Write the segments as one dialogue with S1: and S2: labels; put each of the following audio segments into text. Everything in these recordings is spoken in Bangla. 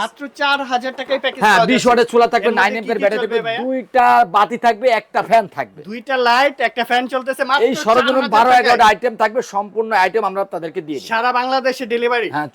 S1: মাত্র চার হাজার টাকায় প্যাকেজ
S2: হ্যাঁ বিশ ওয়াটের চুলা থাকবে
S1: এর মধ্যে
S2: নাইন
S1: কি
S2: এম্পের
S1: কি
S2: ব্যাটারি থাকবে দুইটা বাতি থাকবে একটা ফ্যান থাকবে।
S1: দুইটা লাইট একটা ফ্যান চলতেছে মাত্র
S2: এই সরঞ্জাম
S1: 4,000
S2: বারো আইটেম থাকবে সম্পূর্ণ আইটেম আমরা তাদেরকে দিয়ে দিই
S1: সারা বাংলাদেশে ডেলিভারি
S2: হ্যাঁ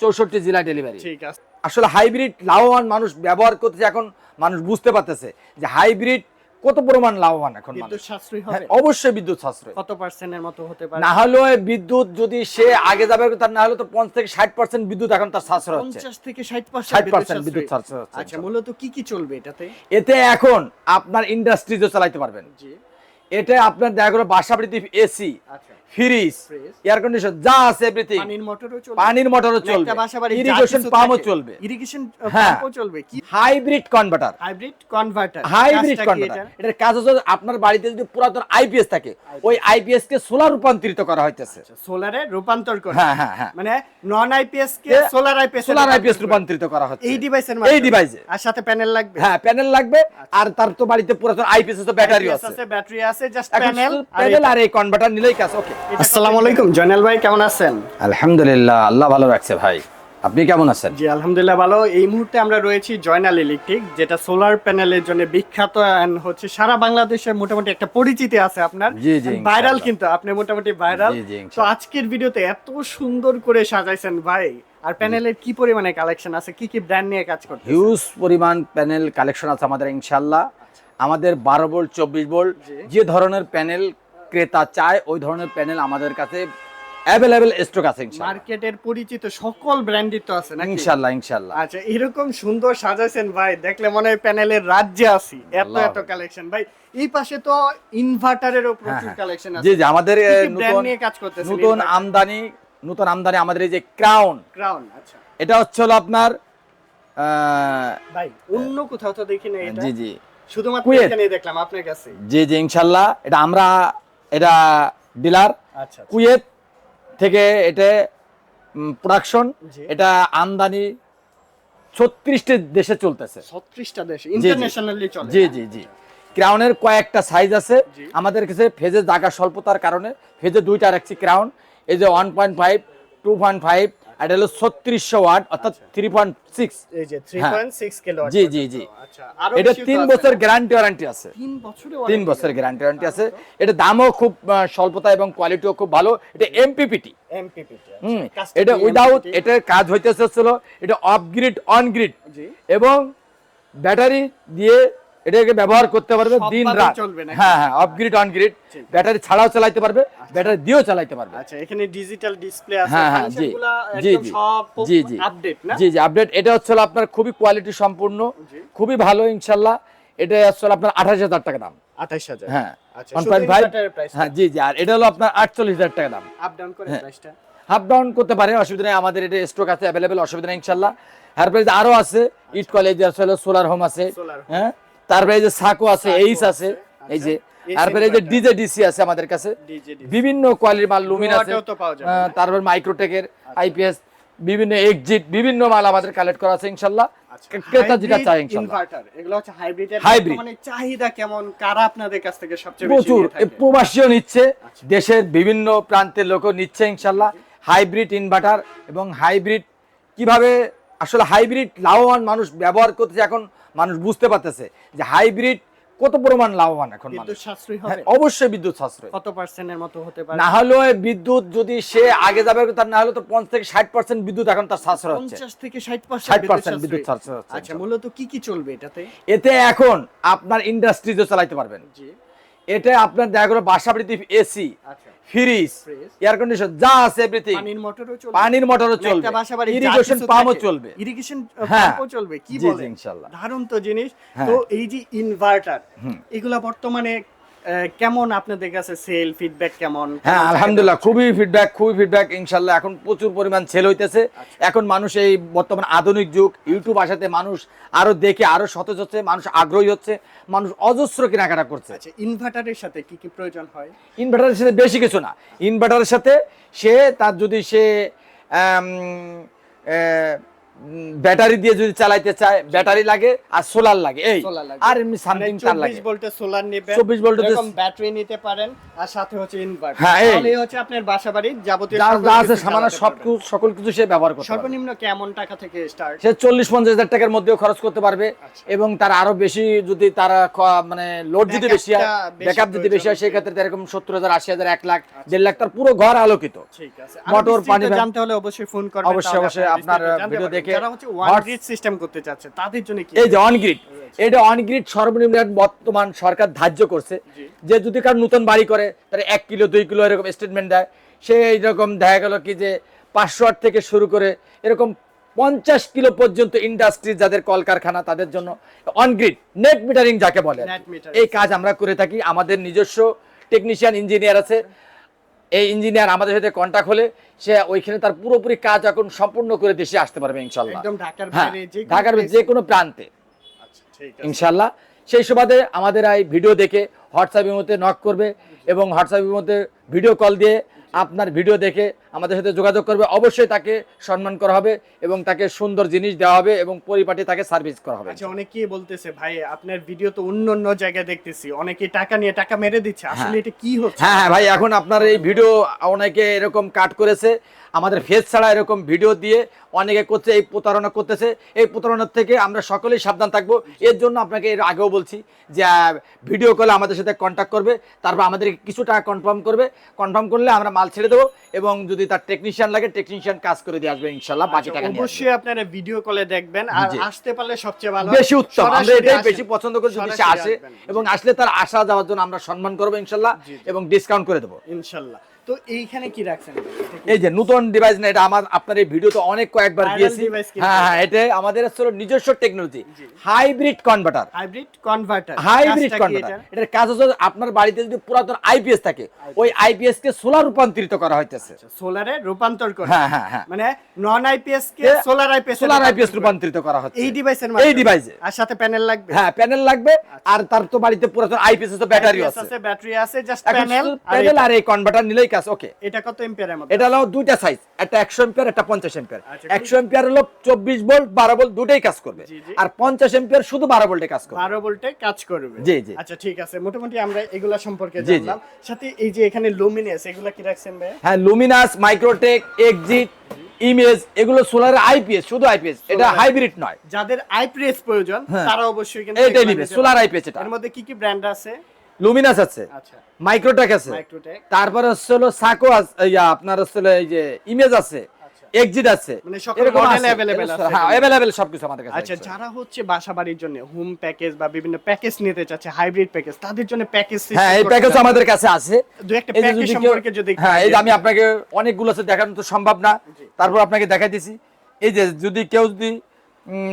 S2: জেলা ডেলিভারি
S1: ঠিক আছে।
S2: আসলে হাইব্রিড লাভবান মানুষ ব্যবহার করতেছে এখন মানুষ বুঝতে পারতেছে যে হাইব্রিড কত পরিমাণ লাভবান এখন
S1: বিদ্যুৎ সাশ্রয়ী
S2: হ্যাঁ,
S1: হবে।
S2: অবশ্যই বিদ্যুৎ সাশ্রয়।
S1: কত পার্সেন্টের মতো হতে পারে?
S2: না হলেও বিদ্যুৎ যদি সে আগে যাবে তার না হলে তো পঞ্চাশ থেকে ষাট পার্সেন্ট বিদ্যুৎ এখন তার সাশ্রয় হচ্ছে।
S1: পঞ্চাশ থেকে ষাট পার্সেন্ট
S2: 60% বিদ্যুৎ সাশ্রয়। হচ্ছে।
S1: আচ্ছা মূলত কি কি চলবে এটাতে?
S2: এতে এখন আপনার ইন্ডাস্ট্রিজও চালাইতে পারবেন।
S1: জি।
S2: এটা আপনার দেখা গেলো এসি
S1: আচ্ছা।
S2: ফ্রিজ এয়ার কন্ডিশন যা আছে এভরিথিং
S1: পানির মোটরও চলবে।
S2: পানির মোটরও
S1: একটা
S2: চলবে। ইরিগেশন পাম্পও চলবে।
S1: ইরিগেশন
S2: হ্যাঁ।
S1: পাম্পও চলবে। কি?
S2: Hybrid converter
S1: hybrid converter
S2: hybrid converter এটার কাজ হচ্ছে আপনার বাড়িতে যদি পুরাতন আইপিএস থাকে ওই আইপিএস কে সোলার রূপান্তরিত করা হইতেছে।
S1: সোলারে রূপান্তর করে।
S2: হ্যাঁ হ্যাঁ হ্যাঁ।
S1: মানে নন আইপিএস কে সোলার আইপিএস
S2: সোলার আইপিএস রূপান্তরিত করা। হচ্ছে।
S1: এই ডিভাইসের
S2: এই ডিভাইসে
S1: আর সাথে প্যানেল লাগবে।
S2: হ্যাঁ প্যানেল লাগবে। আর তার তো বাড়িতে পুরাতন আইপিএস তো ব্যাটারি আছে।
S1: ব্যাটারি আছে। জাস্ট প্যানেল
S2: প্যানেল আর এই কনভার্টার নিলেই কাজ ওকে
S1: আসসালামু আলাইকুম জয়নাল ভাই কেমন আছেন?
S2: আলহামদুলিল্লাহ আল্লাহ ভালো রাখছে ভাই। আপনি কেমন আছেন?
S1: জি আলহামদুলিল্লাহ ভালো। এই মুহূর্তে আমরা রয়েছি জয়নাল ইলেকট্রিক যেটা সোলার প্যানেলের জন্য বিখ্যাত and হচ্ছে সারা বাংলাদেশের মোটামুটি একটা পরিচিতি আছে আপনার। ভাইরাল কিন্তু আপনি মোটামুটি ভাইরাল
S2: জি, জি,
S1: তো। আজকের ভিডিওতে এত সুন্দর করে সাজাইছেন ভাই। আর প্যানেলের কি পরিমাণে কালেকশন আছে? কি কি ব্র্যান্ড নিয়ে কাজ করতে
S2: হিউজ পরিমাণ প্যানেল কালেকশন আছে আমাদের ইনশাল্লাহ আমাদের বারো ভোল্ট চব্বিশ ভোল্ট যে ধরনের প্যানেল ক্রেতা চায় ওই ধরনের প্যানেল আমাদের কাছে অ্যাভেলেবেল স্টক আছে
S1: মার্কেটের পরিচিত সকল ব্র্যান্ডই তো আছে আচ্ছা এরকম সুন্দর সাজাইছেন ভাই দেখলে মনে হয় প্যানেলের রাজ্যে আছি। এত এত কালেকশন ভাই এই পাশে তো ইনভার্টারেরও প্রচুর
S2: হ্যাঁ।
S1: কালেকশন আছে।
S2: জি জি আমাদের নতুন
S1: কাজ করতেছেন
S2: নতুন আমদানি নতুন আমদানি আমাদের এই যে ক্রাউন
S1: ক্রাউন আচ্ছা।
S2: এটা হচ্ছে হলো আপনার
S1: ভাই অন্য কোথাও তো দেখি না এটা।
S2: জি জি।
S1: শুধুমাত্র
S2: কুয়েত।
S1: এখানে দেখলাম আপনার কাছে।
S2: জি জি ইনশাল্লাহ। এটা আমরা এটা ডিলার
S1: আচ্ছা
S2: কুয়েত থেকে এটা প্রোডাকশন এটা আমদানি ছত্রিশটি দেশে চলতেছে।
S1: 36টা দেশ ইন্টারন্যাশনালি চলে।
S2: জি জি জি। ক্রাউনের কয়েকটা সাইজ আছে। আমাদের কাছে ফেজে জায়গা স্বল্পতার কারণে ফেজে দুইটা রাখছি ক্রাউন এই যে one point five two point five এটা হলো ছত্রিশশো ওয়াট অর্থাৎ থ্রি পয়েন্ট সিক্স
S1: এই যে
S2: হ্যাঁ।
S1: 3.6 কিলো
S2: জি, জি, জি।
S1: আচ্ছা
S2: এটা
S1: বেশি
S2: তিন বছর গ্যারান্টি ওয়ারান্টি আছে।
S1: তিন বছরে
S2: তিন বছর গ্যারান্টি ওয়ারান্টি আছে। এটা দামও খুব স্বল্পতা এবং কোয়ালিটিও খুব ভালো। এটা এমপিপিটি
S1: এমপিপিটি
S2: হুম। এটা উইদাউট এটার কাজ হইতেছে হচ্ছিল এটা অফ গ্রিড অন গ্রিড এবং ব্যাটারি দিয়ে এটাকে ব্যবহার করতে পারবে দিন রাত।
S1: চলবে নাকি?
S2: হ্যাঁ হ্যাঁ অফ গ্রিড অন গ্রিড
S1: ঠিক।
S2: ব্যাটারি ছাড়াও চালাতে পারবে ব্যাটারি দিয়েও চালাতে পারবে।
S1: আচ্ছা এখানে ডিজিটাল ডিসপ্লে আছে
S2: হ্যাঁ, হ্যাঁ, জি। G, G. জি, জি।
S1: আপডেট না?
S2: জি জি আপডেট এটা হচ্ছে আপনার খুবই কোয়ালিটি সম্পূর্ণ খুবই ভালো ইনশাল্লাহ। এটা হলো আপনার আঠাশ হাজার টাকা দাম।
S1: 28000
S2: হ্যাঁ।
S1: আচ্ছা
S2: হ্যাঁ জি জি। আর এটা হলো আপনার আটচল্লিশ হাজার টাকা দাম।
S1: আপ ডাউন করে
S2: হ্যাঁ।
S1: প্রাইসটা
S2: হাফ ডাউন করতে পারে অসুবিধা নেই। আমাদের এটা স্টক আছে অ্যাভেলেবেল অসুবিধা নেই ইনশাল্লাহ। তারপরে যে আরও আছে। ইট কলেজ সোলার হোম আছে। হ্যাঁ? তারপরে এই যে সাকো আছে এইস আছে এই যে
S1: আচ্ছা।
S2: তারপরে এই যে ডিজে ডিসি আছে আমাদের কাছে। বিভিন্ন কোয়ালিটির মাল লুমিন আছে? তারপর মাইক্রোটেকের আইপিএস বিভিন্ন এক্সিট বিভিন্ন মাল আমাদের কালেক্ট করা আছে ক্রেতা যেটা চায়
S1: এগুলো হচ্ছে হাইব্রিড। মানে চাহিদা কেমন? কারা আপনাদের কাছ থেকে সবচেয়ে বেশি
S2: প্রচুর প্রবাসীও নিচ্ছে
S1: আচ্ছা।
S2: দেশের বিভিন্ন প্রান্তের লোকও নিচ্ছে ইনশাল্লাহ। হাইব্রিড ইনভার্টার এবং হাইব্রিড কীভাবে আসলে হাইব্রিড লাভবান মানুষ ব্যবহার করতেছে এখন মানুষ বুঝতে পারতেছে যে হাইব্রিড কত পরিমাণ লাভবান এখন
S1: বিদ্যুৎ সাশ্রয়ী
S2: হ্যাঁ,
S1: হবে।
S2: অবশ্যই বিদ্যুৎ সাশ্রয়।
S1: কত পার্সেন্টের মতো হতে পারে?
S2: না হলেও বিদ্যুৎ যদি সে আগে যাবে তার না হলে তো পঞ্চাশ থেকে ষাট পার্সেন্ট বিদ্যুৎ এখন তার সাশ্রয় হচ্ছে।
S1: 50 থেকে 60%
S2: 60% বিদ্যুৎ সাশ্রয়। হচ্ছে।
S1: আচ্ছা মূলত কি কি চলবে এটাতে?
S2: এতে এখন আপনার ইন্ডাস্ট্রিজও চালাতে পারবেন।
S1: জি।
S2: এটা আপনার দেখা গেলো বাসা বাড়িতে এসি
S1: আচ্ছা।
S2: ফ্রিজ এয়ার কন্ডিশন যা আছে এভরিথিং
S1: পানির মোটরও চলবে।
S2: পানির মোটরও চলবে। ইরিগেশন পাম্পও চলবে।
S1: ইরিগেশন
S2: হ্যাঁ।
S1: পাম্পও চলবে কি বলে
S2: ইনশাআল্লাহ।
S1: ধারণ তো জিনিস।
S2: হ্যাঁ।
S1: তো এই যে ইনভার্টার এগুলা বর্তমানে কেমন আপনাদের কাছে সেল ফিডব্যাক কেমন?
S2: হ্যাঁ আলহামদুলিল্লাহ খুবই ফিডব্যাক খুবই ফিডব্যাক ইনশাল্লাহ এখন প্রচুর পরিমাণ সেল হইতেছে।
S1: আচ্ছা।
S2: এখন মানুষ এই বর্তমান আধুনিক যুগ ইউটিউব আসাতে মানুষ আরও দেখে আরও সতেজ হচ্ছে মানুষ আগ্রহী হচ্ছে মানুষ অজস্র কেনাকাটা করছে।
S1: আচ্ছা ইনভার্টারের সাথে কি কি প্রয়োজন হয়?
S2: ইনভার্টারের সাথে বেশি কিছু না। ইনভার্টারের সাথে সে তার যদি সে ব্যাটারি দিয়ে যদি চালাইতে চায় ব্যাটারি লাগে আর সোলার লাগে। এই আর এমনি সামথিং তার লাগে।
S1: 24 ভোল্টের সোলার নেবেন
S2: 24 ভোল্টের
S1: এরকম ব্যাটারি নিতে পারেন আর সাথে হচ্ছে ইনভার্টার
S2: হ্যাঁ, এই।
S1: তাহলে হচ্ছে আপনার বাসাবাড়ির যাবতীয়
S2: যা আছে সামান্য সব সকল কিছু সে ব্যবহার করতে পারবে।
S1: সর্বনিম্ন কেমন টাকা থেকে স্টার্ট
S2: সে চল্লিশ পঞ্চাশ হাজার টাকার মধ্যেও খরচ করতে পারবে
S1: আচ্ছা।
S2: এবং তার আরও বেশি যদি তারা মানে লোড যদি বেশি হয় ব্যাকআপ যদি বেশি হয় সেই ক্ষেত্রে এরকম সত্তর হাজার আশি হাজার এক লাখ দেড় লাখ তার পুরো ঘর আলোকিত।
S1: ঠিক আছে।
S2: মোটর, পানি
S1: জানতে হলে অবশ্যই ফোন করবেন
S2: অবশ্যই, অবশ্যই
S1: আপনার
S2: ভিডিও দেখে
S1: যারা হচ্ছে ওয়ান গ্রিড সিস্টেম করতে চাচ্ছে তাদের জন্য কি
S2: এই যে এটা সর্বনিম্ন বর্তমান সরকার ধার্য করছে। যে যদি কার নতুন বাড়ি করে তার এক কিলো দুই কিলো এরকম স্টেটমেন্ট দেয়। সে এইরকম দেখা গেল কি যে পাঁচশো আট থেকে শুরু করে এরকম পঞ্চাশ কিলো পর্যন্ত ইন্ডাস্ট্রি যাদের কলকারখানা তাদের জন্য অনগ্রিড নেট মিটারিং যাকে বলে এই কাজ আমরা করে থাকি। আমাদের নিজস্ব টেকনিশিয়ান ইঞ্জিনিয়ার আছে। এই ইঞ্জিনিয়ার আমাদের সাথে কন্ট্যাক্ট হলে সে ওইখানে তার পুরোপুরি কাজ এখন সম্পূর্ণ করে দেশে আসতে পারবে ইনশাল্লাহ
S1: ঢাকার
S2: হ্যাঁ
S1: যে কোনো
S2: প্রান্তে।
S1: আচ্ছা।
S2: ইনশাল্লাহ সেই সুবাদে আমাদের এই ভিডিও দেখে হোয়াটসঅ্যাপের মধ্যে নক করবে এবং হোয়াটসঅ্যাপের মধ্যে ভিডিও কল দিয়ে আপনার ভিডিও দেখে আমাদের সাথে যোগাযোগ করবে অবশ্যই তাকে সম্মান করা হবে এবং তাকে সুন্দর জিনিস দেওয়া হবে এবং পরিপাটি তাকে সার্ভিস করা হবে।
S1: আচ্ছা অনেকেই বলতেছে ভাই আপনার ভিডিও তো অন্য অন্য জায়গায় দেখতেছি। অনেকে টাকা নিয়ে টাকা মেরে দিচ্ছে। আসলে এটা কি হচ্ছে?
S2: হ্যাঁ হ্যাঁ ভাই এখন আপনার এই ভিডিও অনেকে এরকম কাট করেছে। আমাদের ফেস ছাড়া এরকম ভিডিও দিয়ে অনেকে করছে এই প্রতারণা করতেছে। এই প্রতারণার থেকে আমরা সকলেই সাবধান থাকব। এর জন্য আপনাকে এর আগেও বলছি যে ভিডিও কলে আমাদের সাথে কন্ট্যাক্ট করবে। তারপর আমাদের কিছু টাকা কনফার্ম করবে। কনফার্ম করলে আমরা মাল ছেড়ে দেবো এবং যদি তার টেকনিশিয়ান লাগে টেকনিশিয়ান কাজ করে দিয়ে আসবে ইনশাল্লাহ বাকি
S1: আচ্ছা,
S2: টাকা নিয়ে
S1: অবশ্যই আপনারা ভিডিও কলে দেখবেন। আর আসতে পারলে সবচেয়ে ভালো
S2: বেশি উত্তম। আমরা এটাই বেশি পছন্দ করি যদি সে আসে এবং আসলে তার আসা যাওয়ার জন্য আমরা সম্মান করব
S1: জি।
S2: এবং ডিসকাউন্ট করে দেবো।
S1: ইনশাল্লাহ। তো এইখানে কি রাখছেন?
S2: এই যে নতুন ডিভাইস না এটা আমার আপনার এই ভিডিওতে অনেক কয়েকবার দিয়েছি। হ্যাঁ হ্যাঁ
S1: এটা।
S2: আমাদের আসলে নিজস্ব technology hybrid converter
S1: hybrid converter
S2: hybrid converter এটার কাজ হচ্ছে আপনার বাড়িতে যদি পুরাতন আইপিএস থাকে ওই আইপিএস কে সোলার রূপান্তরিত করা হইতেছে।
S1: সোলারে রূপান্তর করে।
S2: হ্যাঁ হ্যাঁ হ্যাঁ।
S1: মানে নন আইপিএস কে সোলার আইপিএস
S2: সোলার আইপিএস রূপান্তরিত করা হচ্ছে।
S1: এই ডিভাইসের
S2: এই ডিভাইসে
S1: আর সাথে প্যানেল লাগবে?
S2: হ্যাঁ প্যানেল লাগবে। আর তার তো বাড়িতে পুরাতন আইপিএস
S1: IPS
S2: আছে।
S1: ব্যাটারি আছে জাস্ট প্যানেল
S2: প্যানেল আর এই কনভার্টার নিলেই কাজ ওকে
S1: এটা কত এম্পিয়ারের মধ্যে?
S2: এটা হলো দুইটা সাইজ একটা একশো এম্পিয়ার একটা পঞ্চাশ এম্পিয়ার
S1: আচ্ছা,
S2: একশো এম্পিয়ার হলো চব্বিশ ভোল্ট বারো ভোল্ট দুটোই কাজ করবে। আর পঞ্চাশ এম্পিয়ার শুধু বারো ভোল্টে কাজ করবে।
S1: 12 ভোল্টে কাজ করবে।
S2: জি, জি।
S1: আচ্ছা ঠিক আছে মোটামুটি আমরা এগুলা সম্পর্কে। জানলাম। সাথে এই যে এখানে লুমিনাস এগুলা কি রাখছেন ভাই
S2: হ্যাঁ লুমিনাস মাইক্রোটেক এক্সিট ইমেজ এগুলো সোলার আইপিএস শুধু আইপিএস এটা হাইব্রিড নয়।
S1: যাদের আইপিএস প্রয়োজন
S2: হ্যাঁ।
S1: তারা অবশ্যই কিন্তু এগুলা
S2: নিবে সোলার আইপিএস এটা।
S1: এর মধ্যে কি কি ব্র্যান্ড আছে?
S2: লুমিনাস আছে।
S1: আচ্ছা।
S2: মাইক্রোটেক আছে।
S1: মাইক্রোটেক
S2: তারপরে হচ্ছে হলো সাকো আছে ইয়া আপনার হচ্ছে এই যে ইমেজ আছে।
S1: আচ্ছা।
S2: এক্সিট আছে।
S1: মানে model
S2: আছে। হ্যাঁ। অ্যাভেলেবেল সবকিছু আমাদের কাছে
S1: আচ্ছা যারা হচ্ছে বাসা বাড়ির জন্য হোম প্যাকেজ বা বিভিন্ন প্যাকেজ নিতে চাচ্ছে হাইব্রিড প্যাকেজ তাদের জন্য প্যাকেজ
S2: হ্যাঁ এই প্যাকেজ আমাদের কাছে আছে।
S1: দু একটা প্যাকেজ সম্পর্কে যদি
S2: হ্যাঁ এই আমি আপনাকে অনেকগুলো আছে দেখানো তো সম্ভব না। তারপর আপনাকে দেখাই দিছি। এই যে যদি কেউ যদি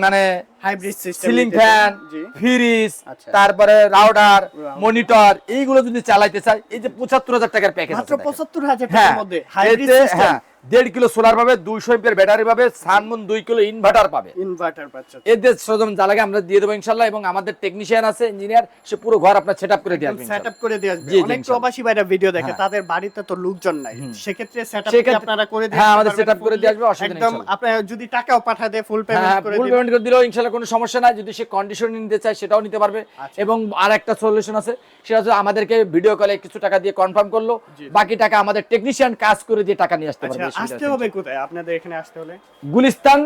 S2: মানে
S1: হাইব্রিড
S2: সিলিং ফ্যান ফ্রিজ। তারপরে রাউডার মনিটর এইগুলো যদি চালাইতে চাই এই যে পঁচাত্তর হাজার টাকার প্যাকেজ
S1: মাত্র পঁচাত্তর হাজার
S2: হ্যাঁ
S1: টাকার মধ্যে হাইব্রিড সিস্টেম
S2: হ্যাঁ দেড় কিলো সোলার পাবে দুইশো এম্পিয়ার ব্যাটারি পাবে সানমুন দুই কিলো ইনভার্টার পাবে।
S1: ইনভার্টার পাচ্ছে।
S2: এদের সরঞ্জাম যা লাগে আমরা দিয়ে দেবো ইনশাল্লাহ এবং আমাদের টেকনিশিয়ান আছে ইঞ্জিনিয়ার সে পুরো ঘর আপনার সেট আপ করে দিয়ে
S1: সেট আপ করে দিয়ে আসবে। অনেক প্রবাসী ভাইরা ভিডিও দেখে
S2: হ্যাঁ।
S1: তাদের বাড়িতে তো লোকজন নাই। সেক্ষেত্রে সেট আপ আপনারা করে দিয়ে
S2: হ্যাঁ, আমাদের
S1: পারবেন
S2: setup করে দিয়ে আসবে, অসুবিধা নেই,
S1: একদম। আপনারা যদি টাকাও পাঠা দেয় ফুল
S2: হ্যাঁ
S1: পেমেন্ট করে
S2: ফুল পেমেন্ট করে দিলেও ইনশাল্লাহ কোনো সমস্যা নাই। যদি সে কন্ডিশন নিতে চায় সেটাও নিতে পারবে।
S1: আচ্ছা।
S2: এবং আর একটা সলিউশন আছে সেটা হচ্ছে আমাদেরকে ভিডিও কলে কিছু টাকা দিয়ে কনফার্ম করল। বাকি টাকা আমাদের টেকনিশিয়ান কাজ করে দিয়ে টাকা নিয়ে আসতে
S1: আচ্ছা
S2: পারবে।
S1: আসতে হবে কোথায়? আপনাদের এখানে আসতে হলে?
S2: Gulistan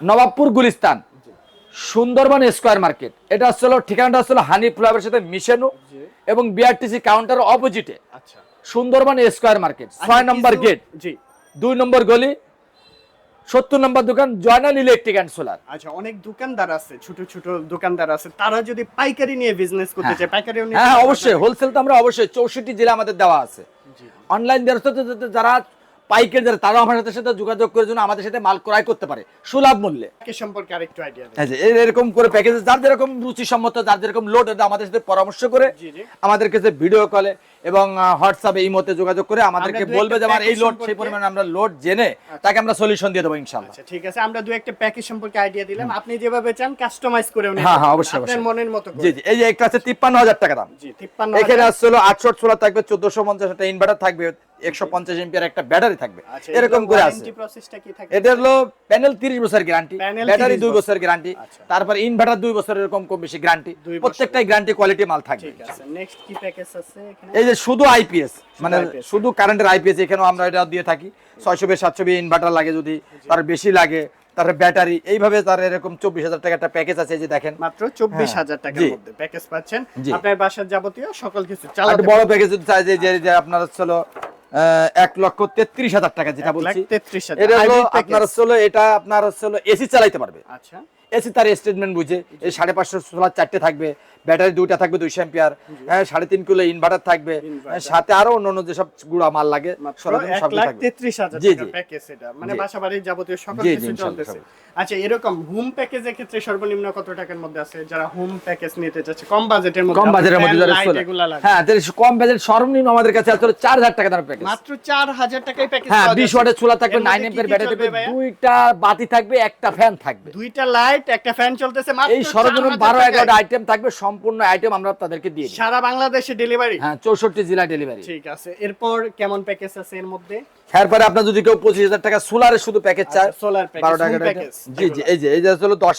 S2: Nawabpur Gulistan Sundarban square market. এটা ঠিকানাটা হচ্ছিল হানি ফ্লাওয়ারের সাথে মিশানো এবং বিআরটিসি কাউন্টার অপোজিটে
S1: আচ্ছা।
S2: সুন্দরবন স্কোয়ার মার্কেট ছয়
S1: আচ্ছা,
S2: নম্বর গেট
S1: জি।
S2: দুই নম্বর গলি সত্তর নম্বর দোকান জয়নাল ইলেকট্রিক অ্যান্ড সোলার
S1: আচ্ছা অনেক দোকানদার আছে ছোট ছোট দোকানদার আছে। তারা যদি পাইকারি নিয়ে বিজনেস করতে
S2: হ্যাঁ।
S1: চায় পাইকারিও নিতে
S2: হ্যাঁ হ্যাঁ, অবশ্যই। হোলসেল তো আমরা অবশ্যই চৌষট্টি জেলা আমাদের দেওয়া আছে।
S1: জি।
S2: অনলাইন যারা পাইকারি যারা তারাও আমাদের সাথে সাথে যোগাযোগ করে জন্য আমাদের সাথে মাল ক্রয় করতে পারে। সুলভ মূল্যে।
S1: সম্পর্কে আরেকটু আইডিয়া দেন।
S2: এই যে এর- এরকম করে প্যাকেজ যার যেরকম রুচি সম্মত যার যেরকম লোড আমাদের সাথে পরামর্শ করে আমাদের কাছে ভিডিও কলে এবং হোয়াটসঅ্যাপে এই মতে যোগাযোগ করে আমাদেরকে বলবে যে আমার এই লোড সেই পরিমাণে আমরা লোড জেনে তাকে আমরা সলিউশন দিয়ে দেবো ইনশাল্লাহ
S1: আচ্ছা ঠিক আছে আমরা দু একটা প্যাকেজ সম্পর্কে আইডিয়া দিলাম। আপনি যেভাবে চান কাস্টমাইজ করে নিতে
S2: হ্যাঁ, হ্যাঁ, অবশ্যই,
S1: আপনার মনের মতো
S2: জি জি এই যে একটা আছে তিপ্পান্ন হাজার টাকা দাম।
S1: জি 53
S2: এখানে আসছিল আটশো সোলার থাকবে চোদ্দশো পঞ্চাশ একটা ইনভার্টার থাকবে একশো পঞ্চাশ এমপিয়ার একটা ব্যাটারি থাকবে।
S1: আচ্ছা
S2: এরকম করে আছে।
S1: ওয়ারেন্টি প্রসেসটা কি থাকে?
S2: এটা হলো প্যানেল তিরিশ বছর গ্যারান্টি ব্যাটারি
S1: 30
S2: দুই
S1: বছর।
S2: বছর গ্যারান্টি
S1: আচ্ছা।
S2: তারপর ইনভার্টার দুই বছর এরকম কম বেশি গ্যারান্টি প্রত্যেকটাই গ্যারান্টি কোয়ালিটি মাল থাকবে
S1: ঠিক আছে নেক্সট কি প্যাকেজ আছে এখানে?
S2: যে শুধু আইপিএস মানে শুধু কারেন্টের আইপিএস এখানেও আমরা এটা দিয়ে থাকি। ছয়শো বি সাতশো বি ইনভার্টার লাগে যদি তার বেশি লাগে তার ব্যাটারি এইভাবে তার এরকম চব্বিশ হাজার টাকা একটা প্যাকেজ আছে যে দেখেন।
S1: মাত্র চব্বিশ
S2: হ্যাঁ,
S1: হাজার টাকার মধ্যে প্যাকেজ পাচ্ছেন। আপনার বাসার যাবতীয় সকল কিছু চালাতে
S2: বড় প্যাকেজ যদি চাই যে আপনার হচ্ছে হলো আহ, এক লক্ষ তেত্রিশ হাজার টাকা যেটা বলছি। এটা হলো আপনার হচ্ছে এটা আপনার হচ্ছে এসি চালাইতে পারবে।
S1: আচ্ছা।
S2: এসি তার স্টেটমেন্ট বুঝে এই সাড়ে পাঁচশো সোলার চারটে থাকবে ব্যাটারি দুইটা থাকবে দুইশো এম্পিয়ার হ্যাঁ সাড়ে তিন কিলো ইনভার্টার থাকবে হ্যাঁ, সাথে আরও অন্য অন্য যেসব গুঁড়া মাল লাগে জি, জি।
S1: মানে
S2: জি।
S1: যাবতীয় সকল
S2: জি, জি,
S1: কিছু চলতেছে। আচ্ছা এরকম হোম প্যাকেজের ক্ষেত্রে সর্বনিম্ন কত টাকার মধ্যে আছে? যারা হোম প্যাকেজ নিতে কম বাজেটের মধ্যে
S2: কম বাজারের মধ্যে যারা হ্যাঁ তাহলে কম বাজেট সর্বনিম্ন আমাদের কাছে চার হাজার টাকা দামের প্যাকেজ
S1: মাত্র চার হাজার টাকায় প্যাকেজ
S2: হ্যাঁ বিশ ওয়াটের সোলার থাকবে
S1: এর মধ্যে
S2: নাইন
S1: কি
S2: এম্পের
S1: কি
S2: ব্যাটারি থাকবে দুইটা বাতি থাকবে একটা ফ্যান থাকবে।
S1: দুইটা লাইট একটা ফ্যান চলতেছে মাত্র
S2: এই সরঞ্জাম
S1: 4,000
S2: বারো আইটেম থাকবে সম্পূর্ণ আইটেম আমরা তাদেরকে দিয়ে
S1: সারা বাংলাদেশে ডেলিভারি
S2: হ্যাঁ চৌষট্টি জেলা ডেলিভারি
S1: ঠিক আছে এরপর কেমন প্যাকেজ আছে এর মধ্যে?
S2: এরপরে আপনার যদি কেউ পঁচিশ হাজার টাকা সোলারে শুধু প্যাকেজ চায়
S1: সোলার প্যাকেজ
S2: বারো টাকা জি জি এই যে এই যে আসলে দশ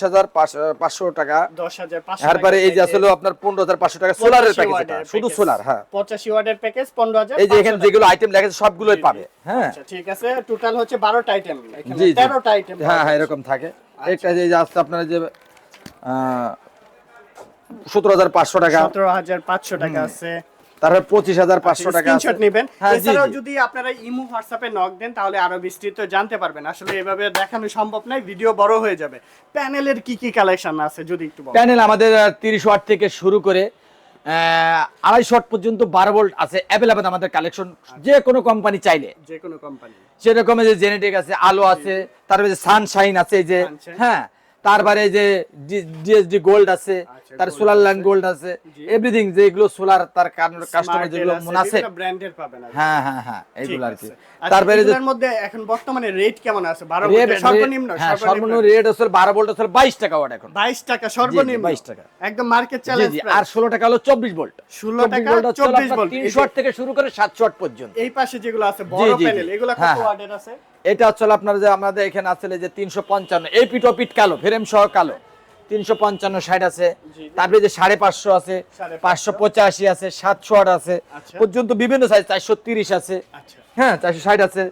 S2: টাকা।
S1: দশ হাজার পাঁচশো
S2: এরপরে এই যে আসলে আপনার পনেরো হাজার পাঁচশো টাকা সোলারের প্যাকেজ এটা শুধু সোলার হ্যাঁ।
S1: পঁচাশি ওয়াটের প্যাকেজ পনেরো হাজার
S2: এই যে এখানে যেগুলো আইটেম লেগেছে সবগুলোই পাবে হ্যাঁ।
S1: আচ্ছা ঠিক আছে টোটাল হচ্ছে বারোটা আইটেম
S2: জি, জি।
S1: তেরোটা আইটেম
S2: হ্যাঁ হ্যাঁ এরকম থাকে।
S1: আচ্ছা।
S2: একটা যে আসছে আপনার যে সতেরো হাজার পাঁচশো টাকা।
S1: সতেরো হাজার পাঁচশো টাকা আছে।
S2: তারপর পঁচিশ হাজার পাঁচশো টাকা আছে।
S1: স্ক্রিনশট নেবেন।
S2: হ্যাঁ
S1: এছাড়াও যদি আপনারা ইমো হোয়াটসঅ্যাপে নক দেন তাহলে আরও বিস্তৃত জানতে পারবেন। আসলে এভাবে দেখানো সম্ভব নয় ভিডিও বড় হয়ে যাবে। প্যানেলের কি কি কালেকশন আছে যদি একটু
S2: প্যানেল আমাদের তিরিশ ওয়াট থেকে শুরু করে আড়াইশো শট পর্যন্ত বারো ভোল্ট আছে অ্যাভেলেবেল আমাদের কালেকশন যে কোনো কোম্পানি চাইলে।
S1: যে কোনো কোম্পানি
S2: সেরকম যে জেনেটিক আছে আলো আছে তারপরে সানশাইন আছে যে হ্যাঁ তারপরে যে ডিএসডি গোল্ড আছে
S1: আচ্ছা,
S2: তার সোলার ল্যান্ড গোল্ড আছে এভরিথিং যেগুলো সোলার তার কাস্টমার যেগুলো মনে আছে
S1: ব্র্যান্ডের পাবেন
S2: হ্যাঁ হ্যাঁ হ্যাঁ এইগুলো আর কি।
S1: আচ্ছা,
S2: তারপরে
S1: এগুলোর মধ্যে এখন বর্তমানে রেট কেমন আছে? বারো
S2: রেট-
S1: ভোল্টের সর্বনিম্ন
S2: হ্যাঁ সর্বনিম্ন। রেট হচ্ছে বারো ভোল্ট হচ্ছে বাইশ টাকা ওয়াট এখন।
S1: বাইশ টাকা সর্বনিম্ন।
S2: 22 টাকা।
S1: একদম মার্কেট চ্যালেঞ্জ
S2: আর ষোলো টাকা হলো চব্বিশ ভোল্ট
S1: 16 টাকা, 24 ভোল্ট।
S2: তিনশো ওয়াট থেকে শুরু করে সাতশো ওয়াট পর্যন্ত।
S1: এই পাশে যেগুলো আছে বড়। প্যানেল এগুলো
S2: হ্যাঁ,
S1: কত
S2: হ্যাঁ।
S1: ওয়াটের আছে?
S2: এটা হচ্ছে আপনার যে আমাদের এখানে আছে যে তিনশো পঞ্চান্ন। এই পিট পিট কালো ফ্রেম সহ কালো। তিনশো পঞ্চান্ন ষাট আছে। তারপরে যে সাড়ে পাঁচশো আছে
S1: 550
S2: পাঁচশো। পঁচাশি আছে সাতশো আট আছে।
S1: আচ্ছা।
S2: পর্যন্ত বিভিন্ন সাইজ চারশো তিরিশ আছে।
S1: আচ্ছা।
S2: হ্যাঁ চারশো ষাট আছে।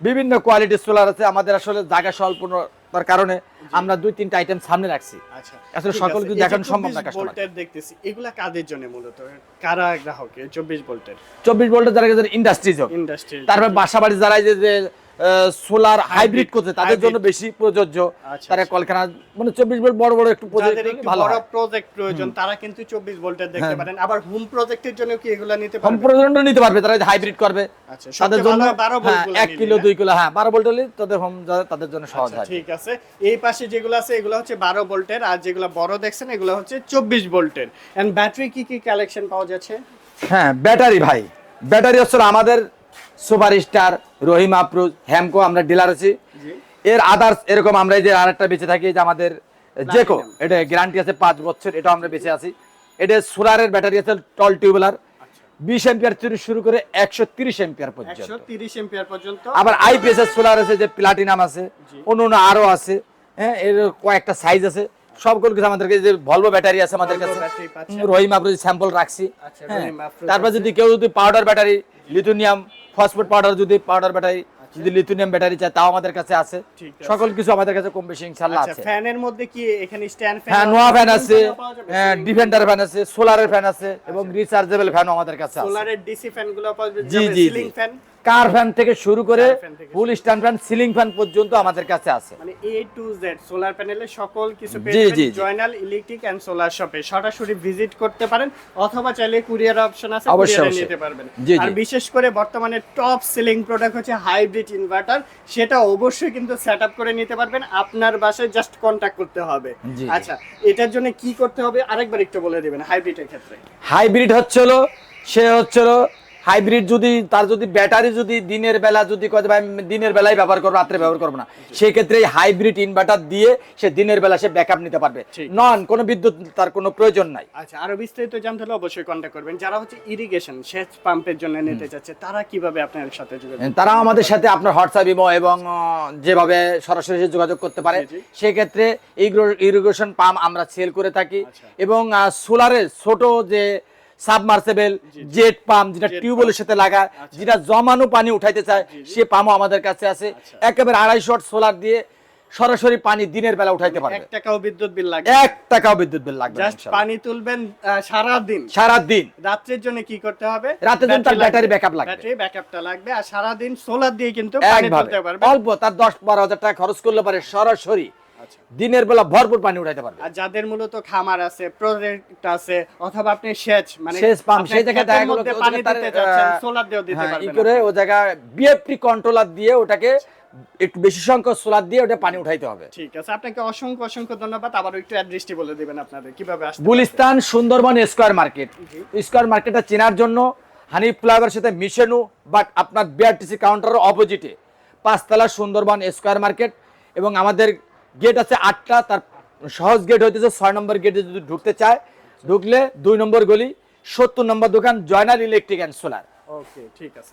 S2: বিভিন্ন কোয়ালিটির সোলার আছে। আমাদের আসলে জায়গা স্বল্পতার কারণে আমরা দুই তিনটা আইটেম সামনে রাখছি।
S1: আচ্ছা।
S2: আসলে সকল। কিছু দেখানো সম্ভব না কাস্টমার
S1: ভোল্টের দেখতেছি এগুলা কাদের জন্য মূলত? কারা গ্রাহকে চব্বিশ ভোল্টের
S2: চব্বিশ ভোল্টের যারা ইন্ডাস্ট্রিজ হোক
S1: ইন্ডাস্ট্রি
S2: তারপর বাসা বাড়ি যারা যে সোলার হাইব্রিড করছে তাদের জন্য বেশি প্রযোজ্য।
S1: আচ্ছা,
S2: তারা
S1: আচ্ছা।
S2: কলকারখানা মানে চব্বিশ ভোল্ট বড় বড় একটু
S1: একটু
S2: ভালো
S1: বড় প্রজেক্ট প্রয়োজন তারা কিন্তু চব্বিশ ভোল্টের দেখতে
S2: হ্যাঁ।
S1: পারেন। আবার হোম প্রজেক্টের জন্য কি এগুলা নিতে পারবেন
S2: প্রয়োজন নিতে পারবে তারা হাইব্রিড করবে।
S1: আচ্ছা,
S2: তাদের জন্য
S1: হয় 12 ভোল্টগুলো
S2: এক কিলো দুই কিলো হ্যাঁ বারো ভোল্ট হলে তাদের হোম তাদের জন্য সহজ হয়।
S1: ঠিক আছে। এই পাশে যেগুলো আছে এগুলো হচ্ছে বারো ভোল্টের আর যেগুলো বড় দেখছেন এগুলো হচ্ছে চব্বিশ ভোল্টের এন্ড ব্যাটারি কি কি কালেকশন পাওয়া যাচ্ছে?
S2: হ্যাঁ ব্যাটারি ভাই। ব্যাটারি হচ্ছে আমাদের super star Rahimafrooz Hamko আমরা ডিলার আছি। এর আদার্স এরকম আমরা এই যে আরেকটা বেঁচে থাকি যে আমাদের জেকো এটা গ্যারান্টি আছে পাঁচ বছর এটা আমরা বেঁচে আছি। এটা সোলারের ব্যাটারি আছে টল টিউবুলার
S1: আচ্ছা।
S2: বিশ এম্পিয়ার থেকে শুরু করে একশো তিরিশ এম্পিয়ার পর্যন্ত।
S1: তিরিশ পর্যন্ত।
S2: আবার আইপিএস এর সোলার আছে যে প্লাটিনাম আছে অন্য অন্য আরও আছে। হ্যাঁ এর কয়েকটা সাইজ আছে। সবগুলো কিছু আমাদের কাছে যে ভলভো ব্যাটারি আছে আমাদের কাছে। রহিম আপ্রুজ স্যাম্পল রাখছি।
S1: আচ্ছা,
S2: হ্যাঁ তারপর যদি কেউ যদি powder battery lithium phosphate powder যদি পাউডার ব্যাটারি যদি লিথিয়াম ব্যাটারি চায় তাও আমাদের কাছে আছে।
S1: আচ্ছা।
S2: সকল কিছু আমাদের কাছে কম বেশি ইনশাআল্লাহ
S1: আচ্ছা
S2: আছে।
S1: ফ্যানের মধ্যে কি এখানে স্ট্যান্ড ফ্যান
S2: ফ্যান নোয়া ফ্যান আছে ডিফেন্ডার ফ্যান আছে সোলারের ফ্যান আছে এবং রিচার্জেবল ফ্যানও আমাদের কাছে আছে।
S1: সোলারের ডিসি ফ্যানগুলো পাওয়া যাবে সিলিং ফ্যান।
S2: কার ফ্যান থেকে শুরু করে full stand fan ceiling fan পর্যন্ত আমাদের কাছে আছে।
S1: মানে এ টু জেড সোলার প্যানেলের সকল কিছু পেয়ে। জয়নাল ইলেকট্রিক এন্ড সোলার শপে সরাসরি ভিজিট করতে পারেন অথবা চাইলে কুরিয়ার অপশন আছে কুরিয়ারে নিতে পারবেন। আর বিশেষ করে বর্তমানে টপ সেলিং প্রোডাক্ট হচ্ছে হাইব্রিড ইনভার্টার সেটা অবশ্যই কিন্তু সেট আপ করে নিতে পারবেন আপনার বাসায় জাস্ট কন্ট্যাক্ট করতে হবে। আচ্ছা এটার জন্য কি করতে হবে? আরেকবার একটু বলে দিবেন হাইব্রিডের ক্ষেত্রে।
S2: হাইব্রিড হচ্ছিল সে হচ্ছিল হাইব্রিড যদি তার যদি ব্যাটারি যদি দিনের বেলা যদি দিনের বেলায় ব্যবহার করব রাত্রে ব্যবহার করব না। সেই ক্ষেত্রে এই হাইব্রিড ইনভার্টার দিয়ে সে দিনের বেলা সে ব্যাকআপ নিতে পারবে। নন কোনো বিদ্যুৎ তার কোনো প্রয়োজন নাই।
S1: আচ্ছা আরও বিস্তারিত জানতে হলে অবশ্যই কন্ট্যাক্ট করবেন। যারা হচ্ছে ইরিগেশন সেচ পাম্পের জন্য নিতে চাচ্ছে তারা কীভাবে আপনার সাথে যোগাযোগ
S2: তারা আমাদের সাথে আপনার হোয়াটসঅ্যাপ ইমো এবং যেভাবে সরাসরি যোগাযোগ করতে পারে। সেক্ষেত্রে ইরিগেশন পাম্প আমরা সেল করে থাকি
S1: আচ্ছা।
S2: এবং সোলারের ছোট যে সাবমার্সেবল জেট পাম্প যেটা টিউবওয়েলের সাথে লাগা যেটা জমানো পানি উঠাইতে চায় সে পাম্পও আমাদের কাছে আছে।
S1: আচ্ছা।
S2: একেবারে আড়াইশো সোলার দিয়ে সরাসরি পানি দিনের বেলা উঠাইতে পারবে।
S1: টাকাও বিদ্যুৎ বিল লাগবে
S2: এক টাকাও বিদ্যুৎ বিল লাগবে
S1: জাস্ট পানি তুলবেন সারা দিন
S2: সারা দিন
S1: রাত্রের জন্য কি করতে হবে?
S2: রাতের জন্য তার ব্যাটারি ব্যাকআপ লাগবে।
S1: ব্যাটারি ব্যাকআপটা লাগবে। আর সারা দিন সোলার দিয়ে কিন্তু পানি তুলতে পারবে
S2: অল্প তার দশ বারো হাজার টাকা খরচ করলে পারে সরাসরি
S1: আচ্ছা
S2: দিনের বেলা ভরপুর পানি উঠাইতে পারবে।
S1: আর যাদের মূলত খামার আছে প্রজেক্ট আছে অথবা আপনি সেচ মানে
S2: সেচ পাম্প সেই জায়গায় দেখা গেলো
S1: পানি দিতে চাচ্ছেন
S2: আহ,
S1: সোলার দিয়েও দিতে
S2: হ্যাঁ,
S1: পারবেন
S2: করে ও জায়গায় বিএফটি কন্ট্রোলার দিয়ে ওটাকে একটু বেশি সংখ্যক সোলার দিয়ে ওটা পানি উঠাইতে হবে।
S1: ঠিক আছে আপনাকে অসংখ্য অসংখ্য ধন্যবাদ। আবার একটু অ্যাড্রেসটি বলে দিবেন আপনাদের কীভাবে আসতে
S2: Gulistan Sundarban square market. Square মার্কেটটা চেনার জন্য হানি ফ্লাইওভার সাথে মিশেনু বাট আপনার বিআরটিসি কাউন্টারের অপোজিটে পাঁচতলা সুন্দরবন স্কোয়ার মার্কেট এবং আমাদের গেট আছে আটটা, তার সহজ গেট হইতেছে ছয় নম্বর গেটে যদি ঢুকতে চায়, ঢুকলে দুই নম্বর গলি, সত্তর নম্বর দোকান, Joynal electric and solar
S1: okay ঠিক আছে